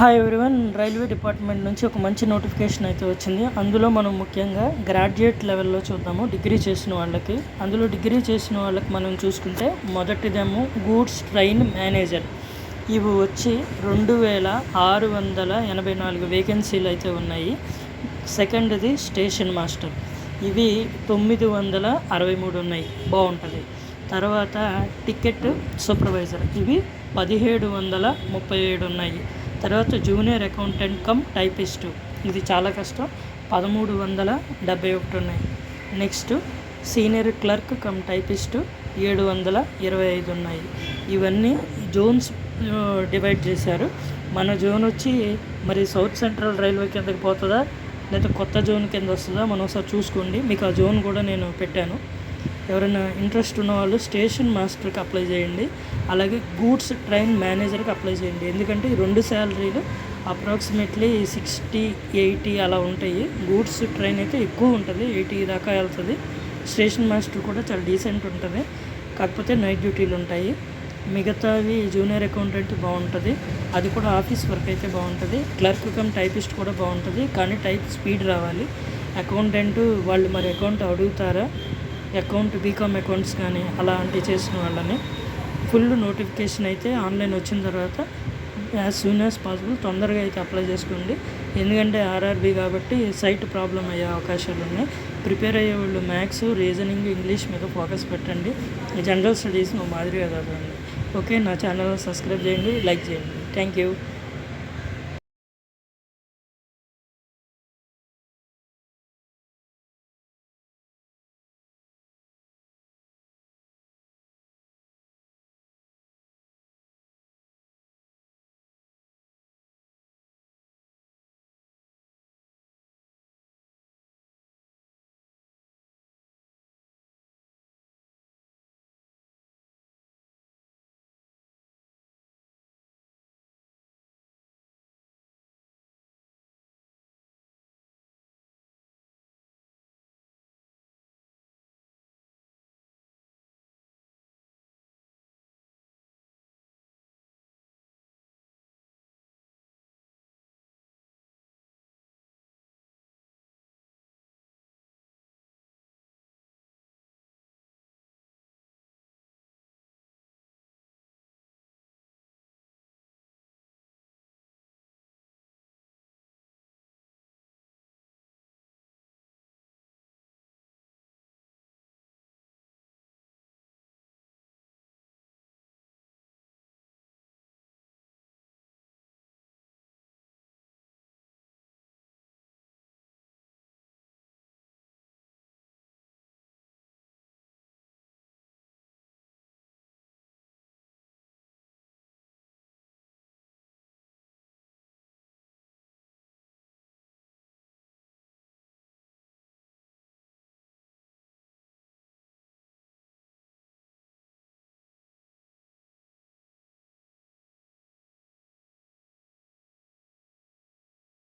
Hi everyone railway department నుంచి ఒక మంచి నోటిఫికేషన్ అయితే వచ్చింది. అందులో మనం ముఖ్యంగా గ్రాడ్యుయేట్ లెవెల్లో చూద్దాము డిగ్రీ చేసిన వాళ్ళకి. అందులో డిగ్రీ చేసిన వాళ్ళకి మనం చూసుకుంటే మొదటిదేమో గూడ్స్ ట్రైన్ మేనేజర్. ఇవి వచ్చి రెండు వేల ఆరు వందల ఎనభై నాలుగు వేకెన్సీలు అయితే ఉన్నాయి. సెకండ్ది స్టేషన్ మాస్టర్. ఇవి తొమ్మిది వందల అరవై మూడు ఉన్నాయి. బాగుంటుంది. తర్వాత టికెట్ సూపర్వైజర్. ఇవి పదిహేడు వందల ముప్పై ఏడు ఉన్నాయి. తర్వాత జూనియర్ అకౌంటెంట్ కమ్ టైపిస్టు. ఇది చాలా కష్టం. పదమూడు వందల డెబ్బై ఒకటి ఉన్నాయి. Next senior clerk cum typist ఏడు వందల ఇరవై ఐదు ఉన్నాయి. ఇవన్నీ జోన్స్ డివైడ్ చేశారు. మన జోన్ వచ్చి మరి సౌత్ సెంట్రల్ రైల్వే కిందకి పోతుందా? లేదా కొత్త జోన్ కింద వస్తుందా? మనం ఒకసారి చూసుకోండి. మీకు ఆ జోన్ కూడా నేను పెట్టాను. ఎవరైనా ఇంట్రెస్ట్ ఉన్న వాళ్ళు స్టేషన్ మాస్టర్కి అప్లై చేయండి. అలాగే గూడ్స్ ట్రైన్ మేనేజర్కి అప్లై చేయండి. ఎందుకంటే ఈ రెండు శాలరీలు అప్రాక్సిమేట్లీ సిక్స్టీ ఎయిటీ అలా ఉంటాయి. గూడ్స్ ట్రైన్ అయితే ఎక్కువ ఉంటుంది. ఎయిటీ దాకా వెళ్తుంది. స్టేషన్ మాస్టర్ కూడా చాలా డీసెంట్ ఉంటుంది. కాకపోతే నైట్ డ్యూటీలు ఉంటాయి. మిగతావి జూనియర్ అకౌంటెంట్ బాగుంటుంది. అది కూడా ఆఫీస్ వర్క్ అయితే బాగుంటుంది. క్లర్క్ కమ్ టైపిస్ట్ కూడా బాగుంటుంది. కానీ టైప్ స్పీడ్ రావాలి. అకౌంటెంట్ వాళ్ళు మరి అకౌంట్ అడుగుతారా? అకౌంట్ బీకామ్ అకౌంట్స్ కానీ అలాంటివి చేసిన వాళ్ళని ఫుల్ నోటిఫికేషన్ అయితే ఆన్లైన్ వచ్చిన తర్వాత యాజ్ సూన్ యాజ్ పాసిబుల్ తొందరగా అయితే అప్లై చేసుకోండి. ఎందుకంటే ఆర్ఆర్బీ కాబట్టి సైట్ ప్రాబ్లం అయ్యే అవకాశాలు ఉన్నాయి. ప్రిపేర్ అయ్యే వాళ్ళు మ్యాథ్స్ రీజనింగ్ ఇంగ్లీష్ మీద ఫోకస్ పెట్టండి. జనరల్ స్టడీస్ మా మాదిరిగా చదవండి. ఓకే నా ఛానల్ సబ్స్క్రైబ్ చేయండి లైక్ చేయండి. Thank you